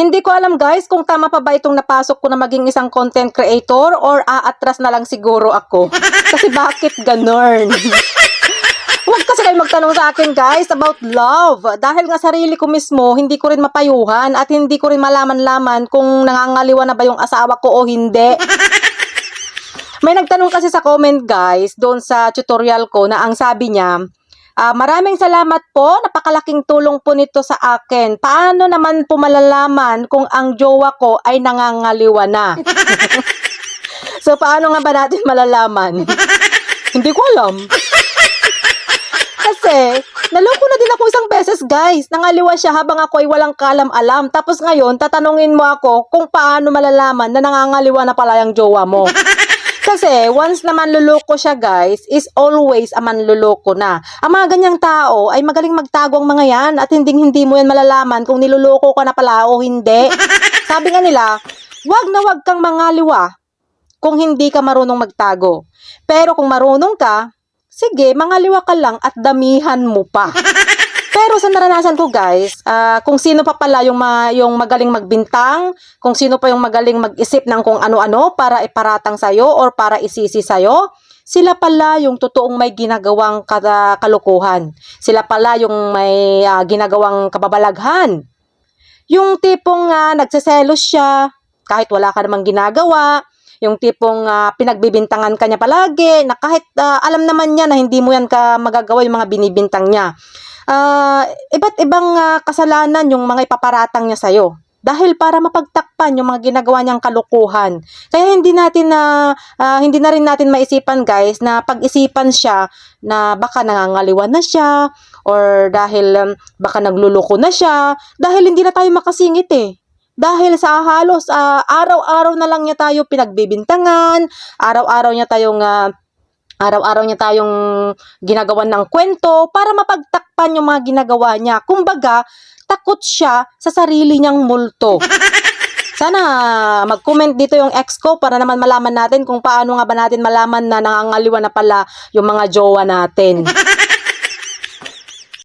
Hindi ko alam guys kung tama pa ba itong napasok ko na maging isang content creator or aatras na lang siguro ako. Kasi bakit ganon? Huwag kasi kayo magtanong sa akin guys about love. Dahil nga sarili ko mismo, hindi ko rin mapayuhan at hindi ko rin malaman-laman kung nangangaliwa na ba yung asawa ko o hindi. May nagtanong kasi sa comment guys doon sa tutorial ko na ang sabi niya, Ah, maraming salamat po. Napakalaking tulong po nito sa akin. Paano naman po malalaman kung ang jowa ko ay nangangaliwa na? so, paano nga ba natin malalaman? Hindi ko alam. Kasi, naloko na din ako isang beses, guys. Nangaliwa siya habang ako ay walang kalam-alam. Tapos ngayon, tatanungin mo ako kung paano malalaman na nangangaliwa na pala yung jowa mo. Kasi, once na manluloko siya, guys, is always a manluloko na. Ang mga ganyang tao ay magaling magtago ang mga yan at hindi-hindi mo yan malalaman kung niluloko ka na pala o hindi. Sabi nga nila, wag na wag kang mangaliwa kung hindi ka marunong magtago. Pero kung marunong ka, sige, mangaliwa ka lang at damihan mo pa. Pero sa naranasan ko guys, ah, kung sino pa pala yung, ma- yung magaling magbintang, kung sino pa yung magaling mag-isip ng kung ano-ano para iparatang sa'yo or para isisi sa'yo, sila pala yung totoong may ginagawang kalukuhan. Sila pala yung may ah, ginagawang kababalaghan. Yung tipong uh, nagseselos siya, kahit wala ka namang ginagawa, yung tipong ah, pinagbibintangan ka niya palagi, na kahit ah, alam naman niya na hindi mo yan ka magagawa yung mga binibintang niya. Ah, iba't ibang ah, kasalanan yung mga ipaparatang niya sa'yo. Dahil para mapagtakpan yung mga ginagawa niyang kalukuhan. Kaya hindi natin na ah, hindi na rin natin maisipan guys na pag-isipan siya na baka nangangaliwan na siya or dahil um, baka nagluloko na siya dahil hindi na tayo makasingit eh. Dahil sa halos ah, araw-araw na lang niya tayo pinagbibintangan, araw-araw niya tayong ah, araw-araw niya tayong ginagawan ng kwento para mapagtakpan yung mga ginagawa niya. Kumbaga, takot siya sa sarili niyang multo. Sana mag-comment dito yung ex ko para naman malaman natin kung paano nga ba natin malaman na nangangaliwa na pala yung mga jowa natin.